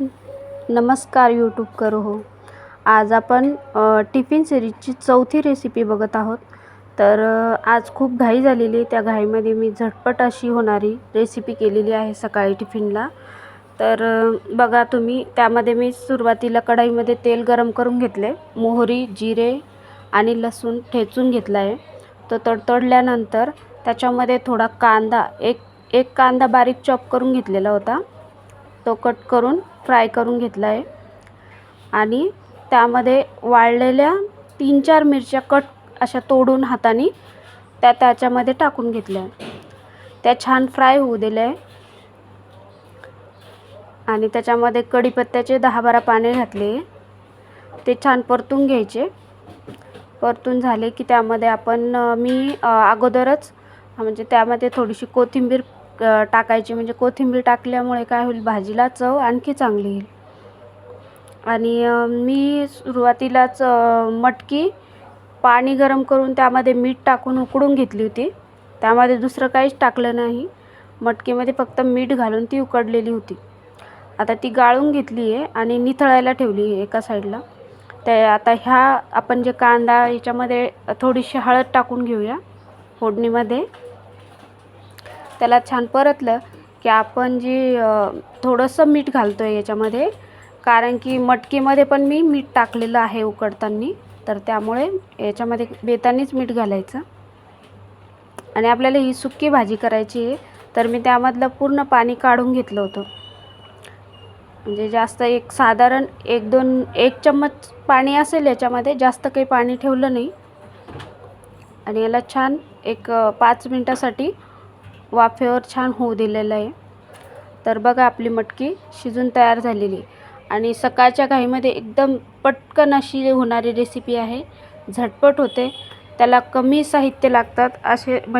नमस्कार यूट्यूब करो हो. आज आपण टिफिन सिरीजची चौथी रेसिपी बघत आहोत. तर आज खूप घाई झालेली आहे. त्या घाईमध्ये मी झटपट अशी होणारी रेसिपी केलेली आहे सकाळी टिफिनला. तर बघा तुम्ही त्यामध्ये मी सुरुवातीला कढाईमध्ये तेल गरम करून घेतले. मोहरी जिरे आणि लसूण ठेचून घेतला आहे तो तडतडल्यानंतर त्याच्यामध्ये थोडा कांदा एक एक कांदा बारीक चॉप करून घेतलेला होता. तो कट करून फ्राय करून घेतला आहे आणि त्यामध्ये वाळलेल्या तीन चार मिरच्या कट अशा तोडून हाताने त्या त्याच्यामध्ये टाकून घेतल्या. त्या छान फ्राय होऊ दिल्या. आहे आणि त्याच्यामध्ये कढीपत्त्याचे दहा बारा पाने घातले. ते छान परतून घ्यायचे. परतून झाले की त्यामध्ये आपण मी अगोदरच म्हणजे त्यामध्ये थोडीशी कोथिंबीर टाकायची. म्हणजे कोथिंबीर टाकल्यामुळे काय होईल? भाजीला चव आणखी चांगली येईल. आणि मी सुरुवातीलाच मटकी पाणी गरम करून त्यामध्ये मीठ टाकून उकडून घेतली होती. त्यामध्ये दुसरं काहीच टाकलं नाही. मटकीमध्ये फक्त मीठ घालून ती उकडलेली होती. आता ती गाळून घेतली आहे आणि निथळायला ठेवली आहे एका साईडला. ते आता ह्या आपण जे कांदा याच्यामध्ये थोडीशी हळद टाकून घेऊया फोडणीमध्ये. त्याला छान परतलं की आपण जी थोडंसं मीठ घालतो आहे याच्यामध्ये कारण की मटकीमध्ये पण मी मीठ टाकलेलं आहे उकडताना तर त्यामुळे याच्यामध्ये बेतानीच मीठ घालायचं. आणि आपल्याला ही सुक्की भाजी करायची आहे तर मी त्यामधलं पूर्ण पाणी काढून घेतलं होतं. म्हणजे जास्त एक साधारण एक दोन एक चम्मच पाणी असेल याच्यामध्ये जास्त काही पाणी ठेवलं नाही. आणि याला छान एक पाच मिनटासाठी वाफेवर छान होऊ दिलेलं आहे. तर बघा आपली मटकी शिजून तयार झालेली आणि सकाळच्या घाईमध्ये एकदम पटकन अशी होणारी रेसिपी आहे. झटपट होते. त्याला कमी साहित्य लागतात असे म्हणजे